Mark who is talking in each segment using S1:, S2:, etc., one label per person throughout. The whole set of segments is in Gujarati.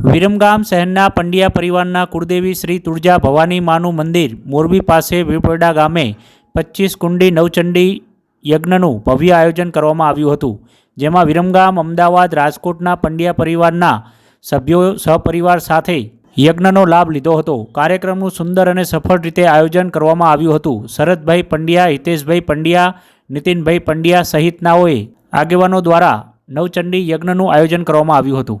S1: વિરમગામ શહેરના પંડ્યા પરિવારના કુળદેવી શ્રી તુળજા ભવાની માનું મંદિર મોરબી પાસે વીરપરડા ગામે પચીસ કુંડી નવચંડી યજ્ઞનું ભવ્ય આયોજન કરવામાં આવ્યું હતું, જેમાં વિરમગામ, અમદાવાદ, રાજકોટના પંડ્યા પરિવારના સભ્યો, સહપરિવાર સાથે યજ્ઞનો લાભ લીધો હતો. કાર્યક્રમનું સુંદર અને સફળ રીતે આયોજન કરવામાં આવ્યું હતું. શરદભાઈ પંડ્યા, હિતેશભાઈ પંડ્યા, નીતિનભાઈ પંડ્યા સહિતનાઓએ આગેવાનો દ્વારા નવચંડી યજ્ઞનું આયોજન કરવામાં આવ્યું હતું.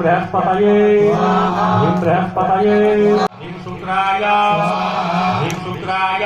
S2: बृहस्पतये बृहस्पतये हिं शुक्राय हिं शुक्राय